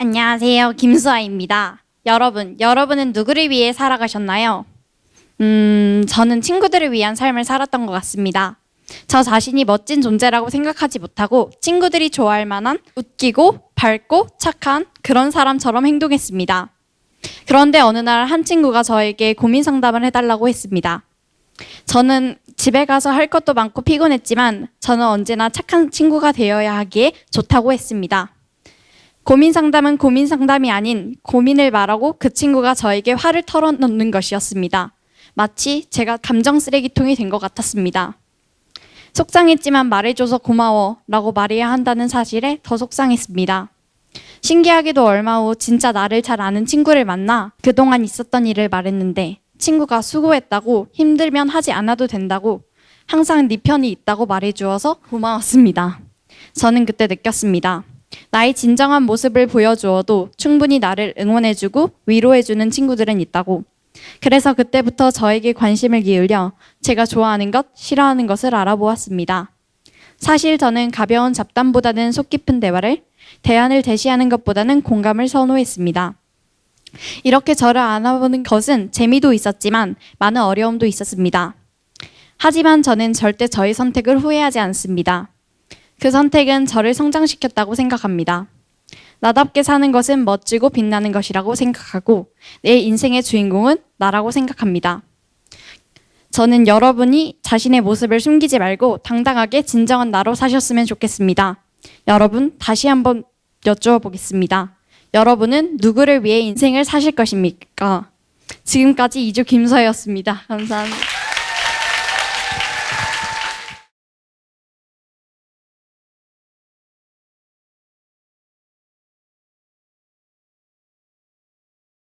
안녕하세요. 김수아입니다. 여러분, 여러분은 누구를 위해 살아가셨나요? 음, 저는 친구들을 위한 삶을 살았던 것 같습니다. 저 자신이 멋진 존재라고 생각하지 못하고 친구들이 좋아할 만한 웃기고 밝고 착한 그런 사람처럼 행동했습니다. 그런데 어느 날 한 친구가 저에게 고민 상담을 해달라고 했습니다. 저는 집에 가서 할 것도 많고 피곤했지만 저는 언제나 착한 친구가 되어야 하기에 좋다고 했습니다. 고민 상담은 고민 상담이 아닌 고민을 말하고 그 친구가 저에게 화를 털어놓는 것이었습니다. 마치 제가 감정 쓰레기통이 된 것 같았습니다. 속상했지만 말해줘서 고마워 라고 말해야 한다는 사실에 더 속상했습니다. 신기하게도 얼마 후 진짜 나를 잘 아는 친구를 만나 그동안 있었던 일을 말했는데 친구가 수고했다고 힘들면 하지 않아도 된다고 항상 네 편이 있다고 말해주어서 고마웠습니다. 저는 그때 느꼈습니다. 나의 진정한 모습을 보여주어도 충분히 나를 응원해주고 위로해주는 친구들은 있다고. 그래서 그때부터 저에게 관심을 기울여 제가 좋아하는 것, 싫어하는 것을 알아보았습니다. 사실 저는 가벼운 잡담보다는 속 깊은 대화를, 대안을 제시하는 것보다는 공감을 선호했습니다. 이렇게 저를 알아보는 것은 재미도 있었지만 많은 어려움도 있었습니다. 하지만 저는 절대 저의 선택을 후회하지 않습니다. 그 선택은 저를 성장시켰다고 생각합니다. 나답게 사는 것은 멋지고 빛나는 것이라고 생각하고 내 인생의 주인공은 나라고 생각합니다. 저는 여러분이 자신의 모습을 숨기지 말고 당당하게 진정한 나로 사셨으면 좋겠습니다. 여러분, 다시 한번 여쭈어 보겠습니다. 여러분은 누구를 위해 인생을 사실 것입니까? 지금까지 이주 김서였습니다. 감사합니다.